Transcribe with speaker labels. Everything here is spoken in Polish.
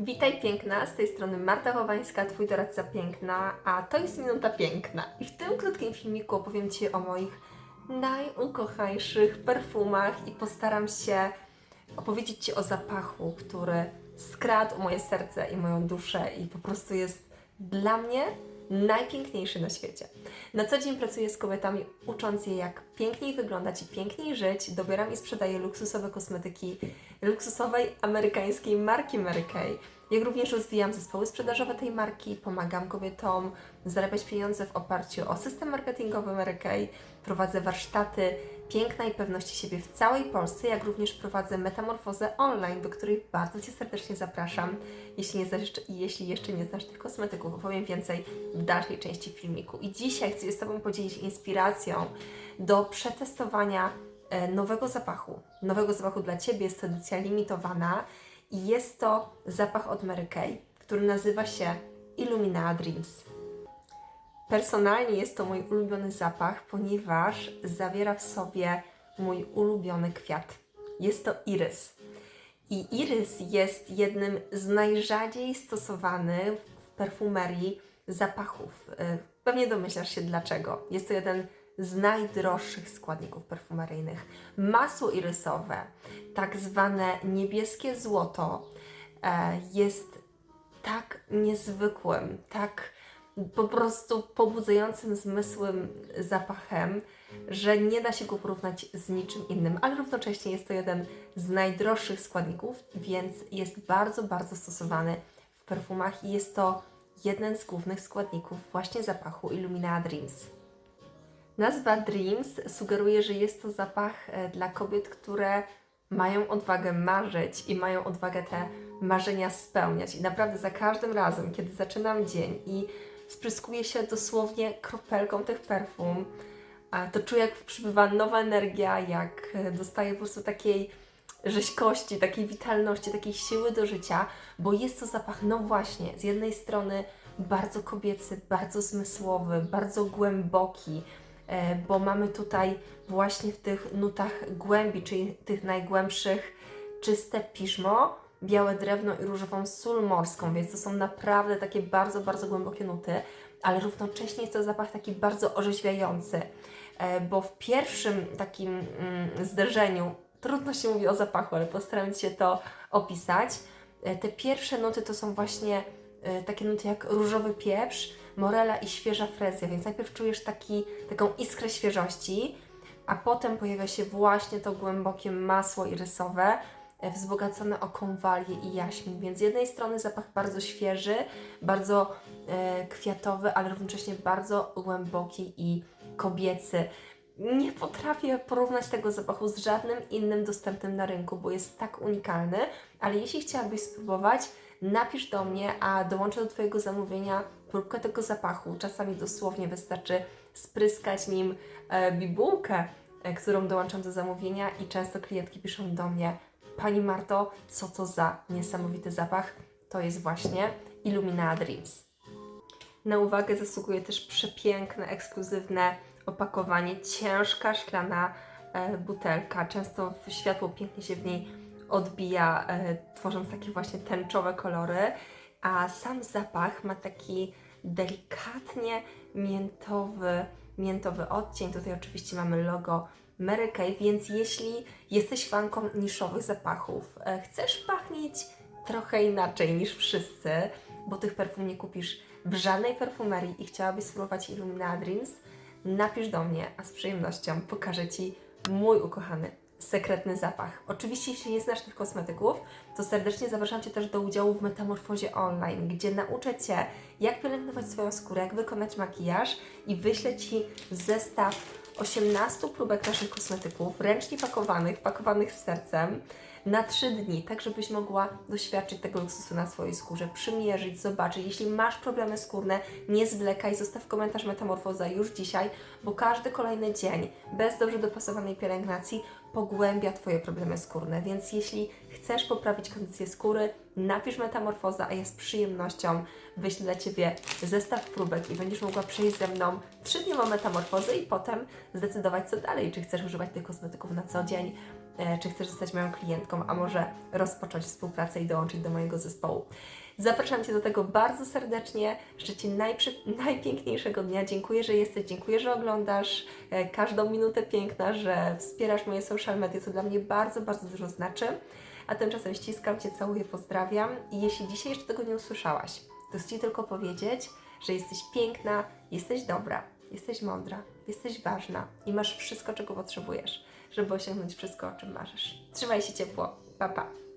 Speaker 1: Witaj piękna, z tej strony Marta Chowańska, Twój doradca piękna, a to jest Minuta Piękna. I w tym krótkim filmiku opowiem Ci o moich najukochańszych perfumach i postaram się opowiedzieć Ci o zapachu, który skradł moje serce i moją duszę i po prostu jest dla mnie najpiękniejszy na świecie. Na co dzień pracuję z kobietami, ucząc je jak piękniej wyglądać i piękniej żyć. Dobieram i sprzedaję luksusowe kosmetyki luksusowej amerykańskiej marki Mary Kay. Jak również rozwijam zespoły sprzedażowe tej marki, pomagam kobietom zarabiać pieniądze w oparciu o system marketingowy Mary Kay. Prowadzę warsztaty piękna i pewności siebie w całej Polsce, jak również prowadzę metamorfozę online, do której bardzo Cię serdecznie zapraszam. Jeśli, nie znasz jeszcze, jeśli jeszcze nie znasz tych kosmetyków, opowiem więcej w dalszej części filmiku. I dzisiaj chcę się z Tobą podzielić inspiracją do przetestowania e, nowego zapachu. Nowego zapachu dla Ciebie jest to edycja limitowana i jest to zapach od Mary Kay, który nazywa się Illumina Dreams. Personalnie jest to mój ulubiony zapach, ponieważ zawiera w sobie mój ulubiony kwiat. Jest to irys. I irys jest jednym z najrzadziej stosowanych w perfumerii zapachów. Y, Pewnie domyślasz się dlaczego. Jest to jeden z najdroższych składników perfumeryjnych. Masło irysowe, tak zwane niebieskie złoto, e, jest tak niezwykłym, tak po prostu pobudzającym zmysłem zapachem, że nie da się go porównać z niczym innym, ale równocześnie jest to jeden z najdroższych składników, więc jest bardzo, bardzo stosowany w perfumach i jest to jeden z głównych składników właśnie zapachu Illumina Dreams. Nazwa Dreams sugeruje, że jest to zapach e, dla kobiet, które mają odwagę marzyć i mają odwagę te marzenia spełniać. I naprawdę za każdym razem, kiedy zaczynam dzień i spryskuję się dosłownie kropelką tych perfum, a to czuję, jak przybywa nowa energia, jak e, dostaję po prostu takiej rzeźkości, takiej witalności, takiej siły do życia, bo jest to zapach, no właśnie, z jednej strony bardzo kobiecy, bardzo zmysłowy, bardzo głęboki, e, bo mamy tutaj właśnie w tych nutach głębi, czyli tych najgłębszych, czyste piżmo, białe drewno i różową sól morską, więc to są naprawdę takie bardzo, bardzo głębokie nuty, ale równocześnie jest to zapach taki bardzo orzeźwiający, e, bo w pierwszym takim mm, zderzeniu, trudno się mówi o zapachu, ale postaram się to opisać, e, te pierwsze nuty to są właśnie e, takie nuty jak różowy pieprz, morela i świeża frezja, więc najpierw czujesz taki, taką iskrę świeżości, a potem pojawia się właśnie to głębokie masło irysowe, wzbogacone o konwalię i jaśmin, więc z jednej strony zapach bardzo świeży, bardzo e, kwiatowy, ale równocześnie bardzo głęboki i kobiecy. Nie potrafię porównać tego zapachu z żadnym innym dostępnym na rynku, bo jest tak unikalny, ale jeśli chciałabyś spróbować, napisz do mnie, a dołączę do Twojego zamówienia próbkę tego zapachu. Czasami dosłownie wystarczy spryskać nim e, bibułkę, e, którą dołączam do zamówienia i często klientki piszą do mnie Pani Marto, co to za niesamowity zapach? To jest właśnie Illumina Dreams. Na uwagę zasługuje też przepiękne, ekskluzywne opakowanie, ciężka szklana e, butelka. Często światło pięknie się w niej odbija, e, tworząc takie właśnie tęczowe kolory, a sam zapach ma taki delikatnie miętowy, miętowy odcień. Tutaj oczywiście mamy logo Mary Kay, więc jeśli jesteś fanką niszowych zapachów, e, chcesz pachnieć trochę inaczej niż wszyscy, bo tych perfum nie kupisz w żadnej perfumerii i chciałabyś spróbować Illumina Dreams, napisz do mnie, a z przyjemnością pokażę Ci mój ukochany sekretny zapach. Oczywiście, jeśli nie znasz tych kosmetyków, to serdecznie zapraszam Cię też do udziału w Metamorfozie Online, gdzie nauczę Cię, jak pielęgnować swoją skórę, jak wykonać makijaż i wyślę Ci zestaw 18 próbek naszych kosmetyków, ręcznie pakowanych, pakowanych z sercem, na 3 dni, tak żebyś mogła doświadczyć tego luksusu na swojej skórze, przymierzyć, zobaczyć. Jeśli masz problemy skórne, nie zwlekaj, zostaw komentarz Metamorfoza już dzisiaj, bo każdy kolejny dzień bez dobrze dopasowanej pielęgnacji pogłębia Twoje problemy skórne. Więc jeśli chcesz poprawić kondycję skóry, napisz Metamorfoza, a ja z przyjemnością wyślę dla Ciebie zestaw próbek i będziesz mogła przejść ze mną trzydniową metamorfozę i potem zdecydować co dalej, czy chcesz używać tych kosmetyków na co dzień, e, czy chcesz zostać moją klientką, a może rozpocząć współpracę i dołączyć do mojego zespołu. Zapraszam Cię do tego bardzo serdecznie. Życzę Ci najpiękniejszego dnia. Dziękuję, że jesteś, dziękuję, że oglądasz e, każdą minutę piękna, że wspierasz moje social media. To dla mnie bardzo, bardzo dużo znaczy. A tymczasem ściskam Cię, całuję, pozdrawiam. I jeśli dzisiaj jeszcze tego nie usłyszałaś, to chcę Ci tylko powiedzieć, że jesteś piękna, jesteś dobra, jesteś mądra, jesteś ważna i masz wszystko, czego potrzebujesz, żeby osiągnąć wszystko, o czym marzysz. Trzymaj się ciepło. Pa, pa.